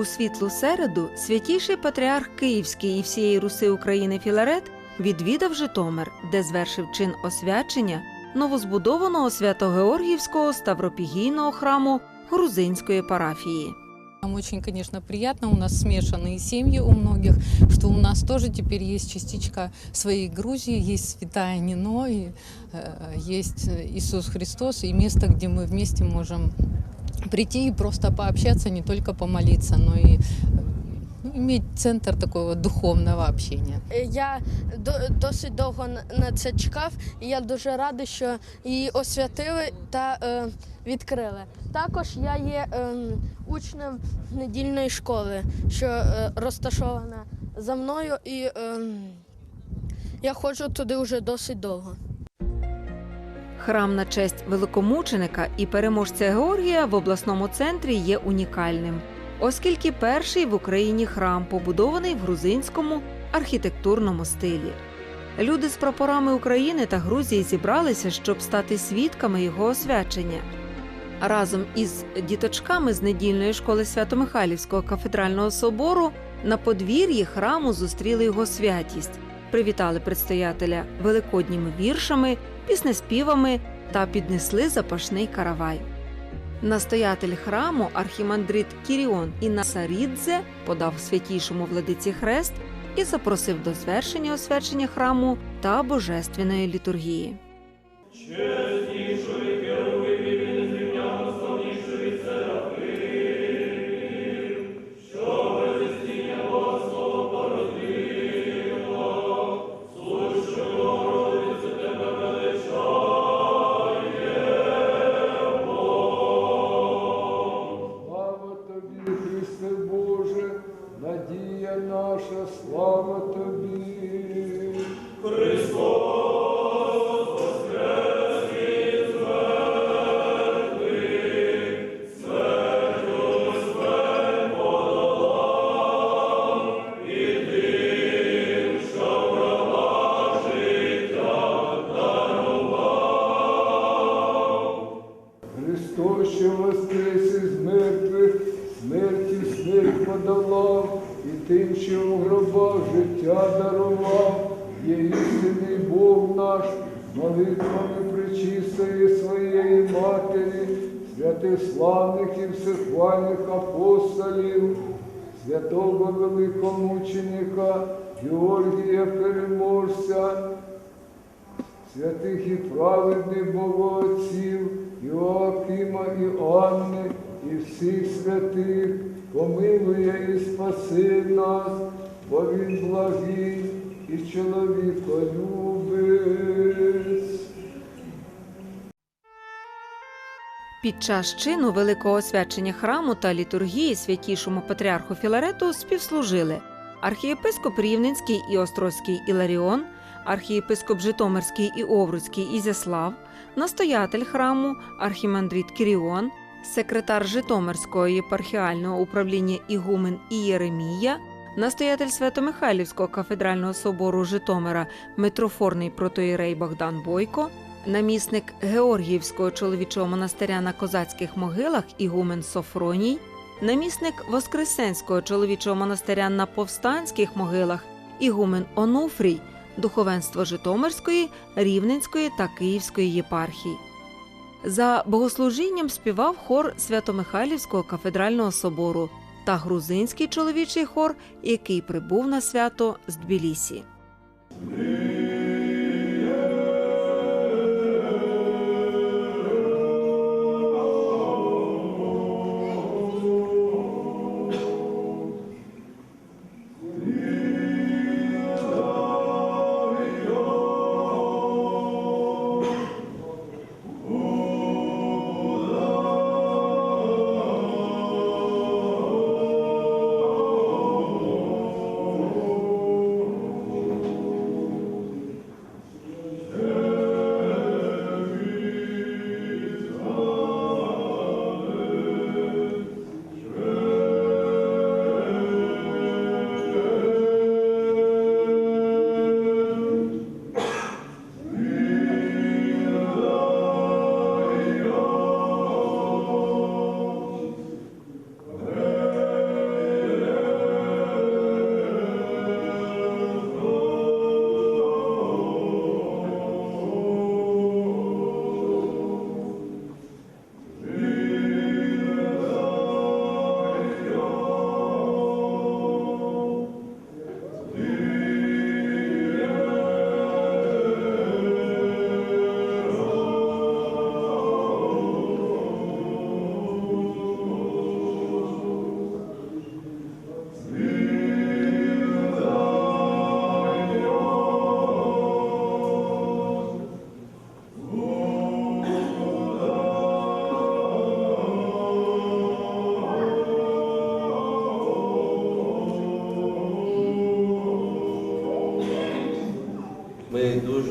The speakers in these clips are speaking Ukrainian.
У світлу середу святійший патріарх Київський і всієї Руси України Філарет відвідав Житомир, де звершив чин освячення новозбудованого свято-Георгіївського ставропігійного храму грузинської парафії. Нам очень, конечно, приятно. У нас смешанные семьи у многих, что у нас тоже теперь есть частичка своей Грузии, есть Святая Нино, и, э, есть Иисус Христос, и место, где мы вместе можем прийти и просто пообщаться, не только помолиться, но и ну, иметь центр такого духовного общения. Я до- досить довго на- це чекав, і я дуже радий, що її освятили та е, відкрили. Також я є ем, учнем недільної школи, що е, розташована за мною, і ем, я ходжу туди вже досить довго. Храм на честь великомученика і переможця Георгія в обласному центрі є унікальним, оскільки перший в Україні храм побудований в грузинському архітектурному стилі. Люди з прапорами України та Грузії зібралися, щоб стати свідками його освячення. Разом із діточками з недільної школи Свято-Михайлівського кафедрального собору на подвір'ї храму зустріли його святість, привітали предстоятеля великодніми віршами піснеспівами та піднесли запашний каравай. Настоятель храму архімандрит Кіріон Інасарідзе подав святійшому владиці хрест і запросив до звершення освячення храму та божественної літургії. Святих славних і всехвальних апостолів, святого великомученика Георгія Переможця, святих і праведних богоотців, Іоакима і Анни, і всіх святих, помилує і спаси нас, бо він благий і чоловіколюбець. Під час чину великого освячення храму та літургії святійшому патріарху Філарету співслужили архієпископ Рівненський і Острозький Іларіон, архієпископ Житомирський і Овруцький Ізяслав, настоятель храму архімандрит Кіріон, секретар Житомирського єпархіального управління Ігумен і Єремія, настоятель Свято-Михайлівського кафедрального собору Житомира митрофорний протоїрей Богдан Бойко, намісник Георгіївського чоловічого монастиря на козацьких могилах Ігумен Софроній, намісник Воскресенського чоловічого монастиря на повстанських могилах Ігумен Онуфрій, духовенство Житомирської, Рівненської та Київської єпархій. За богослужінням співав хор Свято-Михайлівського кафедрального собору та грузинський чоловічий хор, який прибув на свято з Тбілісі.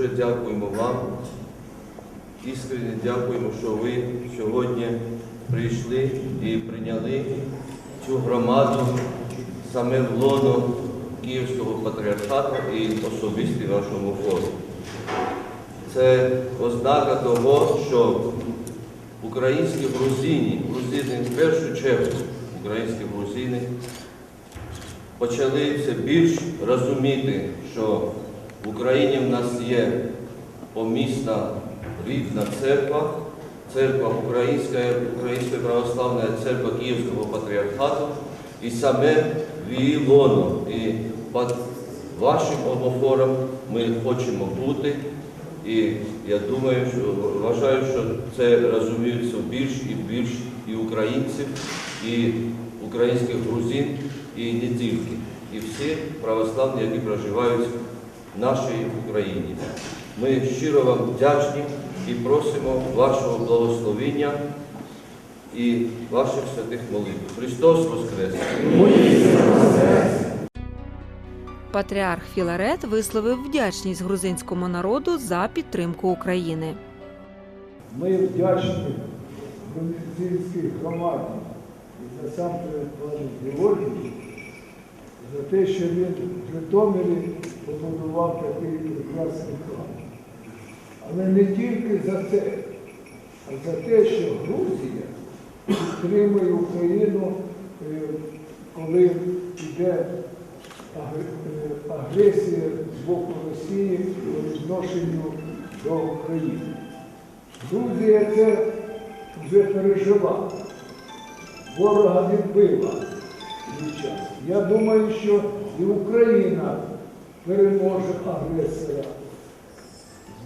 Дуже дякуємо вам. Іскренне дякуємо, що ви сьогодні прийшли і прийняли цю громаду саме в лоно Київського патріархату і особисті вашому форуму. Це ознака того, що українські грузини, грузини в першу чергу, українські грузини почали все більш розуміти, що Україні в нас є помісна рідна церква, церква Українська, Українська православна церква Київського патріархату, і саме в. І під вашим омофором ми хочемо бути. І я думаю, що вважаю, що це розуміють все більш і більш і українців, і українських грузин, і не тільки, і всі православні, які проживають нашій Україні. Ми щиро вам вдячні і просимо вашого благословення і ваших святих молитв. Христос Воскрес! Патріарх Філарет висловив вдячність грузинському народу за підтримку України. Ми вдячні грузинській громаді і насамперед Георгію за те, що він в Житомирі побудував такий прекрасний храм. Але не тільки за це, а за те, що Грузія підтримує Україну, е, коли йде е, агресія з боку Росії по відношенню до України. Грузія це вже пережила. Ворога відбила свій. Я думаю, що і Україна переможе агресора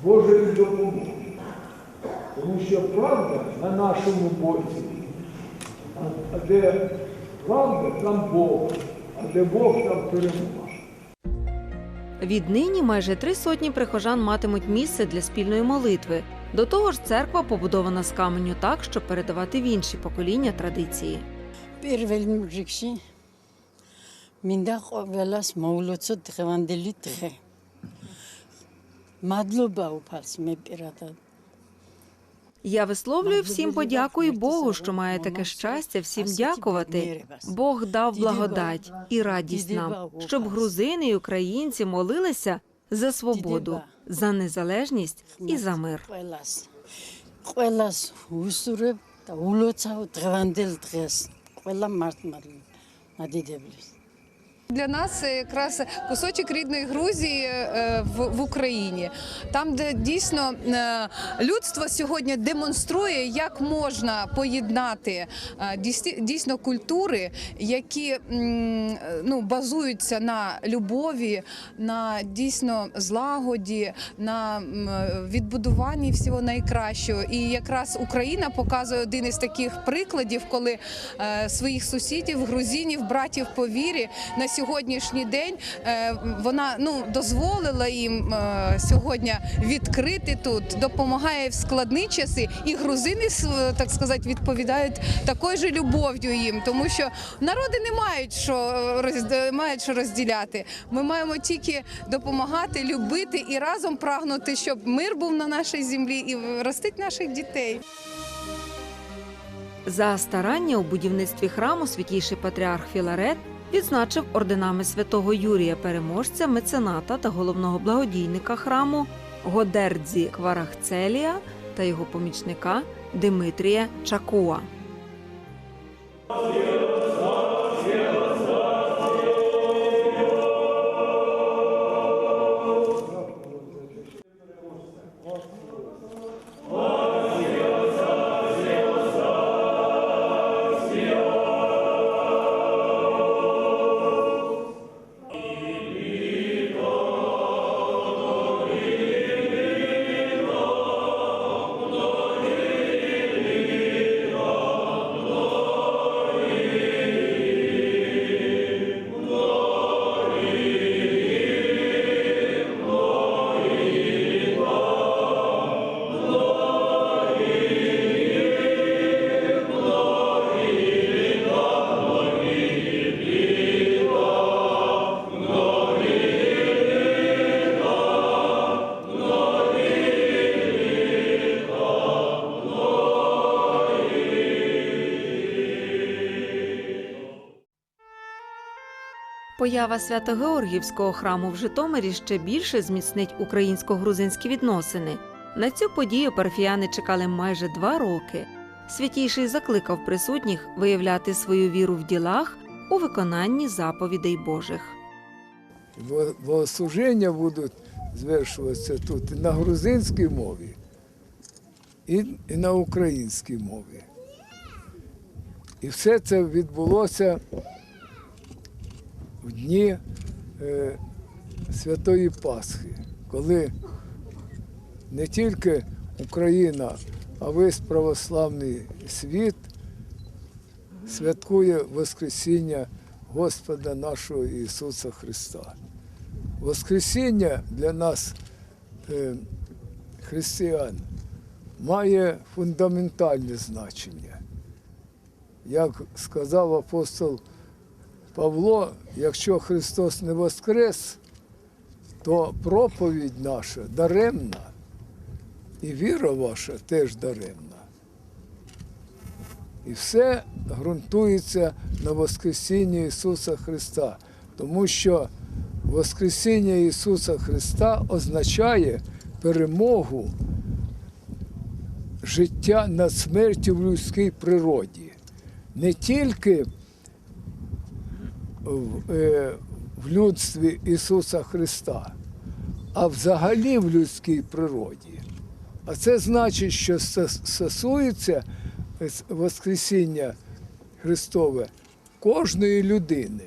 з Божою допомогою. Тому що правда на нашому боці, а де правда, там Бог, а де Бог там перемога. Віднині майже три сотні прихожан матимуть місце для спільної молитви. До того ж, церква побудована з каменю так, щоб передавати в інші покоління традиції. Первий мужик მინდა ყველას მოულოცო დღევანდელი დღე. მადლობა უფალს მე პირადად. Я висловлюю всім подяку і Богу, що має таке щастя всім дякувати. Бог дав благодать і радість нам, щоб грузини і українці молилися за свободу, за незалежність і за мир. ყველას ყველას უსურებ და ულოცავ დღევანდელ დღეს. ყველა მართმადლ მადიდებლებს. для нас якраз кусочок рідної Грузії е, в, Україні, там, де дійсно е, людство сьогодні демонструє, як можна поєднати е, дійсно культури, які ну, базуються на любові, на дійсно злагоді, на відбудуванні всього найкращого. І якраз Україна показує один із таких прикладів, коли своїх сусідів, грузинів, братів по вірі на сьогоднішній день е, вона ну дозволила їм е, сьогодні відкрити тут, допомагає в складні часи, і грузини так сказати відповідають такою же любов'ю їм, тому що народи не мають що роз- мають що розділяти. Ми маємо тільки допомагати, любити і разом прагнути, щоб мир був на нашій землі і ростить наших дітей. За старання у будівництві храму святійший патріарх Філарет відзначив орденами святого Юрія Переможця, мецената та головного благодійника храму Годердзі Кварахцелія та його помічника Димитрія Чакуа. glory. Поява Свято-Георгіївського храму в Житомирі ще більше зміцнить українсько-грузинські відносини. На цю подію парафіяни чекали майже два роки. Святійший закликав присутніх виявляти свою віру в ділах у виконанні заповідей Божих. Бо- Богослужіння будуть звершуватися тут на грузинській мові, і на українській мові. І все це відбулося в дні е, Святої Пасхи, коли не тільки Україна, а весь православний світ святкує Воскресіння Господа нашого Ісуса Христа. Воскресіння для нас, е, християн, має фундаментальне значення. Як сказав апостол Павло, якщо Христос не воскрес, то проповідь наша даремна, і віра ваша теж даремна. І все ґрунтується на Воскресінні Ісуса Христа, тому що Воскресіння Ісуса Христа означає перемогу життя над смертю в людській природі. Не тільки в, е, в людстві Ісуса Христа, а взагалі в людській природі. А це значить, що стосується е, Воскресіння Христове кожної людини.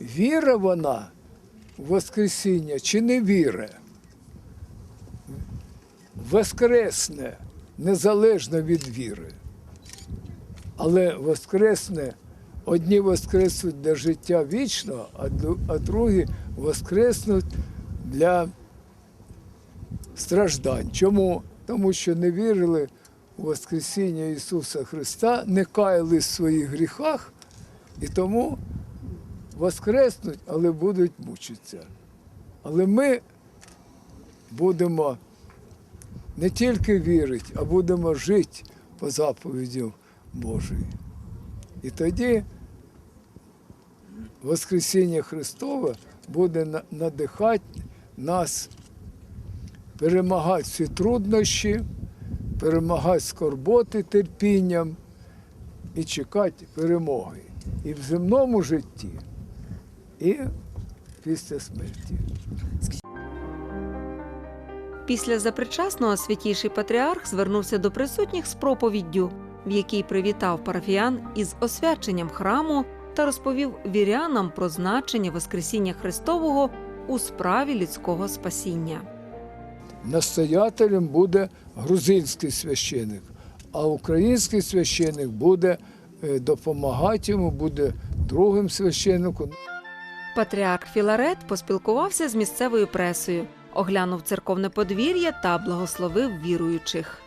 Віра вона в Воскресіння чи не віра? Воскресне незалежно від віри. Але воскресне, одні воскреснуть для життя вічного, а другі воскреснуть для страждань. Чому? Тому що не вірили у Воскресіння Ісуса Христа, не каялись в своїх гріхах, і тому воскреснуть, але будуть мучитися. Але ми будемо не тільки вірити, а будемо жити по заповідям Божої. І тоді Воскресіння Христове буде надихати нас перемагати всі труднощі, перемагати скорботи терпінням і чекати перемоги і в земному житті, і після смерті. Після запричасного святійший патріарх звернувся до присутніх з проповіддю, в якій привітав парафіян із освяченням храму та розповів вірянам про значення Воскресіння Христового у справі людського спасіння. Настоятелем буде грузинський священик, а український священик буде е, допомагати йому, буде другим священником. Патріарх Філарет поспілкувався з місцевою пресою, оглянув церковне подвір'я та благословив віруючих.